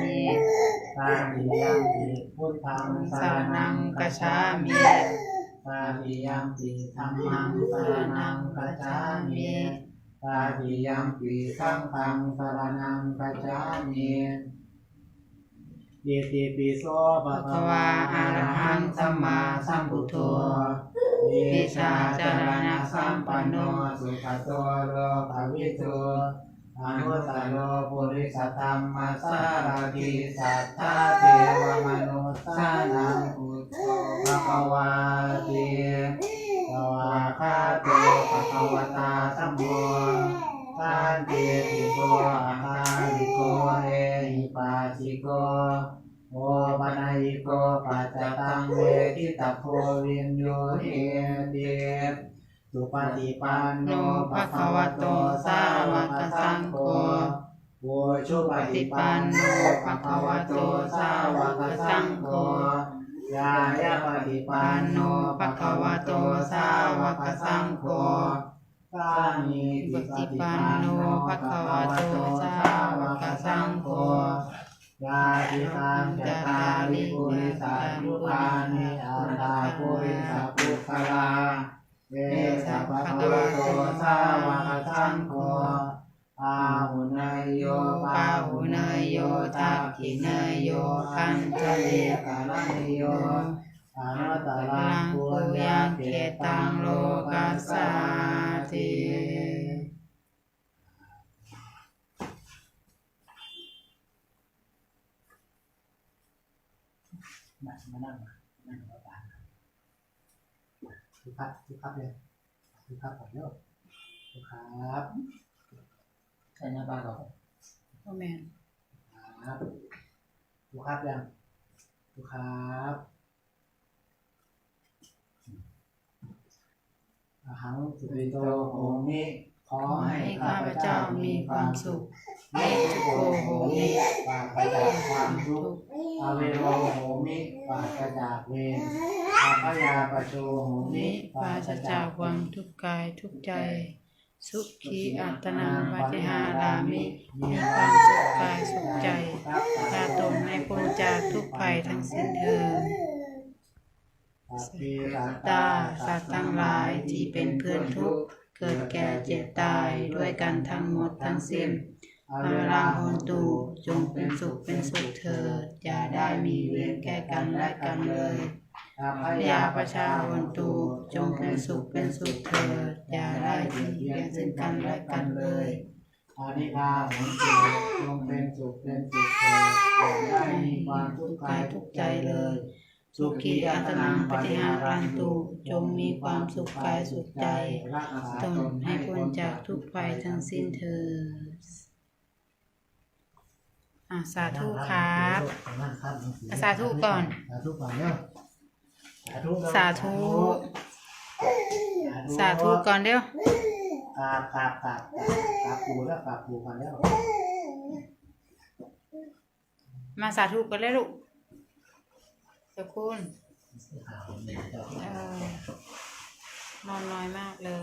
มิตาติยังปิพุทธังสารนังกัจฉามิมิตาติยังปิธัมมังสารนังกัจฉามิตาติยังปิสังฆังสารนังกัจฉามิอิติปิโสภะภะคะวาวาอะระหังสัมมาสัมพุทโธโธวิชาจารณะสัมปันโนสุขโตโลภวิทู อนุตโลปุริสธรรมสารติสัทธาเทวมนุสสานังพุทโธภควาติสวาคาโตภควตาสัมโฆทันเตติโกอาคาลิโกเอหิปัสสิโกโอปนัยโกปัจจตังเวทิตาโควินโยเอเดสุปฏิปันโนภะควโตสา ชุปฏิปันโนภะคะวะโตสาวกสังโฆยายาปฏิปันโนภะคะวะโตสาวกสังโฆสามีปฏิปันโนภะคะวะโตสาวกสังโฆยาติตังจตาริปุริสัตยุปานิอัตตาปุริสัพพุคลาเวสัพพะคะวะโตสาวกสังโฆ อาหุนายโยปาหุเนยโยทักขิเนยโยคันทะเลกาลนิโยอนัตตลังปุปุญญาเกตังโลกัสสาติมานั่งนั่งกับตานทุกครับทุกครับเลยทุกครับก่อนเร็วทุกครับ ใช่หน้าบ้านเราพ่อแม่นครับทุกครับยังทุกครับอาหังสุริโตโหมิขอขอให้ให้ข้าข้าพพเจ้าเจ้ามีมีคความวามสุสุขขเนตุโกโหมิปราศจากความทุกข์อเวโรโหมิปราศจากเวรอาพยาปโชโหมินิปราศจากความทุกข์กายทุกข์ใจ สุขีอัตนาปฏิหารามิมีความสุขกายสุขใจกาตนให้พ้นจากทุกภัยทั้งสิ้นเถิดสัพพิสัตตาสัตว์ทั้งหลายที่เป็นเพื่อนทุกข์เกิดแก่เจ็บตายด้วยกันทั้งหมดทั้งสิ้นอาอเวลาโหนตูจงเป็นสุขเป็นสุขเถิดอย่าได้มีเวรแก่กันและกันเลยอาพพ ยาประชาโหนตูจงเป็นสุขเป็นสุขเถิดอย่าได้เบียดเบียนซึ่งกันและกันเลยอานิพาโหนตุจงเป็นสุขเป็นสุขเถิดอย่าได้มีความทุกข์กายทุกข์ใจเลย สุขีอัตนังปฏิหารันตุจงมีความสุขกายสุขใจรักษาตนให้พ้นจากทุกภัยทั้งสิ้นเถิดอะสาธุครับนั่งครับสาธุก่อน สาธุก่อนเร็วสาธุเร็ว สาธุ สาธุก่อนเร็วกราบกราบกราบกราบปู่แล้วกราบปู่ก่อนแล้วมาสาธุกันเลยลูกเจ้าคุณอ่าผมเนี่ยเจ้าเออนอนน้อยมากเลย